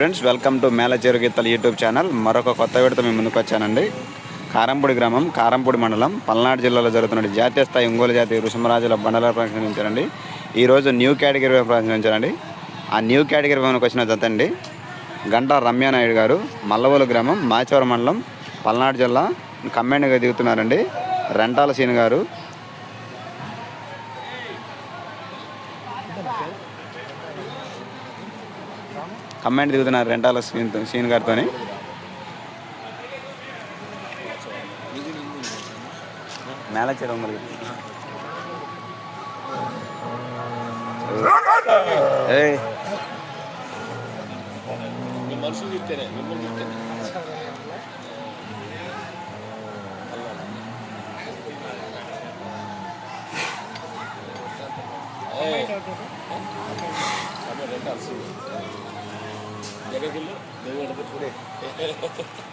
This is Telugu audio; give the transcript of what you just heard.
ఫ్రెండ్స్ వెల్కమ్ టు మేళ గీతల యూట్యూబ్ ఛానల్ మరొక కొత్త విడత మేము ముందుకు వచ్చానండి. కారంపూడి గ్రామం కారంపూడి మండలం పల్నాడు జిల్లాలో జరుగుతున్న జాతీయ స్థాయి ఒంగోలు జాతి రుషమరాజుల బండల ప్రదర్శించారండి ఈరోజు న్యూ కేటగిరీ ప్రదర్శించారండి ఆ న్యూ కేటగిరీ మనకు వచ్చిన జత అండి. గంటా రమ్యానాయుడు గారు మల్లవోలు గ్రామం మాచవరం మండలం పల్నాడు జిల్లా కమ్మాండ్గా దిగుతున్నారండి. రెంటాల సీన్ గారు. కమెంట్ దిగుతున్నారు రెంటాల సీన్ సీన్ గారితో మేళ చేయడం మనుషులు చెప్తేనే మిమ్మల్ని చెప్తేనే জায়গাগুলো